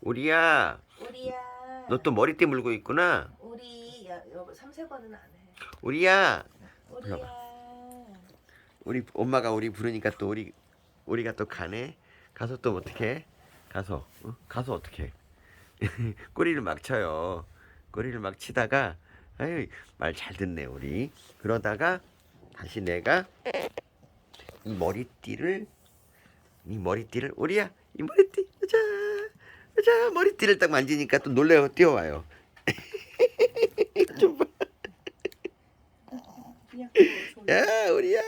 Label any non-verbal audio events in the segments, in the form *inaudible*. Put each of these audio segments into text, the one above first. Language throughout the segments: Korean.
우리야, 우리야. 너 또 머리띠 물고 있구나. 우리 삼세번은 안 해. 우리야, 우리야. 우리 엄마가 우리 부르니까 또 우리 우리가 또 가네. 가서 또 어떻게? 가서 어? 가서 어떻게? *laughs* 꼬리를 막 쳐요. 꼬리를 막 치다가 아유 말 잘 듣네 우리. 그러다가 다시 내가 이 머리띠를 이 머리띠를 우리야 이 머리띠 자, 자 머리띠를 딱 만지니까 또 놀래요 뛰어와요. *laughs* 좀 봐. 그냥 야 우리야.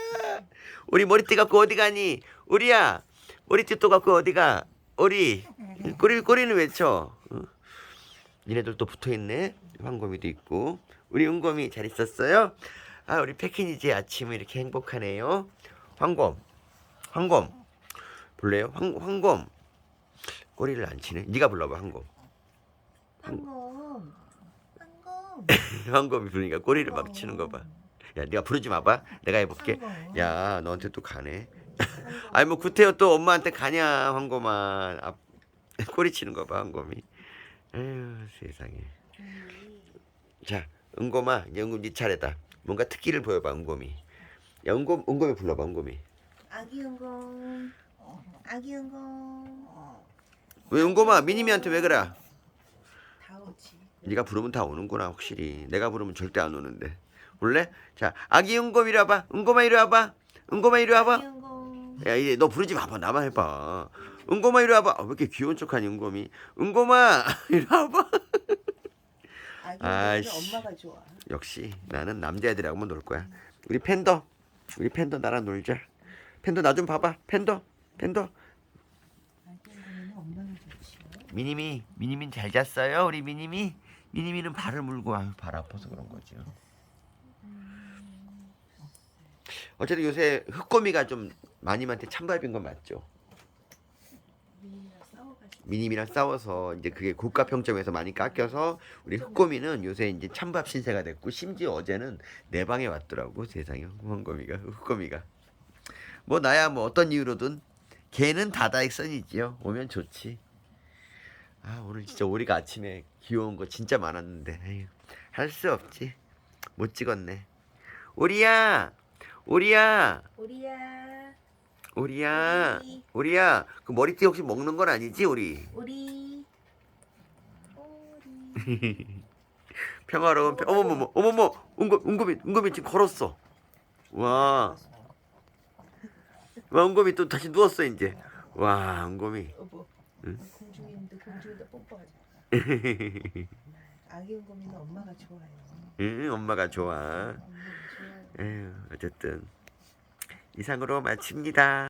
우리 머리띠 갖고 어디 가니? 우리야 머리띠 또 갖고 어디 가? 우리 꼬리 꼬리는 외쳐? 어? 니네들 또 붙어있네. 황곰이도 있고. 우리 은곰이 잘 있었어요. 아 우리 패키니지 아침을 이렇게 행복하네요. 황곰 황곰 볼래요? 황, 황곰 꼬리를 안 치네? 네가 불러봐 황곰. 황금. 황금. *laughs* 황곰이 부르니까 꼬리를 막 치는 거 봐. 야 네가 부르지 마봐. 내가 해볼게. 야 너한테 또 가네. *laughs* 아니 뭐 구태여 또 엄마한테 가냐 황곰아. 아, *laughs* 꼬리 치는 거 봐 황곰이. 에휴 세상에. 자 은곰아 이제 은곰 네 차례다. 뭔가 특기를 보여봐 은곰이. 야 은곰 은곰이 불러봐 은곰이. 아기 은금. 아기 은금. 왜 은곰아 미니미한테 왜 그래 다 오지. 네가 부르면 다 오는구나 확실히 내가 부르면 절대 안 오는데 볼래 자 아기 은곰 이리 와봐 은곰아 이리 와봐 은곰아 이리 와봐. 야 이제 너 부르지 마봐 나만 해봐 은곰아 이리 와봐 아, 왜 이렇게 귀여운 척하니 은곰이 은곰아 *laughs* 이리 와봐 아기 아이씨. 엄마가 좋아. 역시 나는 남자애들하고만 놀 거야. 우리 팬더, 우리 팬더 나랑 놀자. 팬더 나 좀 봐봐. 팬더, 팬더. 아기 은금은 엄마가 좋지. 미니미, 미니민 잘 잤어요? 우리 미니미. 미니미는 발을 물고 아유 발 아파서 그런 거죠. 어쨌든 요새 흑꼬미가 좀 마님한테 찬밥인 건 맞죠. 미님이랑 싸워서 이제 그게 고가 평점에서 많이 깎여서 우리 흑꼬미는 요새 이제 찬밥 신세가 됐고 심지어 어제는 내 방에 왔더라고 세상에 황거미가 흑꼬미가 뭐 나야 뭐 어떤 이유로든 걔는 다다익선이지요 오면 좋지 아 오늘 진짜 우리가 아침에 귀여운 거 진짜 많았는데 할 수 없지 못 찍었네 우리야 우리야 우리야. 우리야 우리. 우리야 그 머리띠 혹시 먹는 건 아니지 우리 우리. 우리. 평화로운 평... 어머머머 어머머 은검 은검이 은검이 지금 걸었어 와, 와 은검이 또 다시 누웠어 이제 와 여보. 응? 공주님도 뽀뽀하자. 아기 은금이는 엄마가 좋아요. 응 엄마가 좋아 엄마가 좋아요. 에휴 어쨌든 이상으로 마칩니다.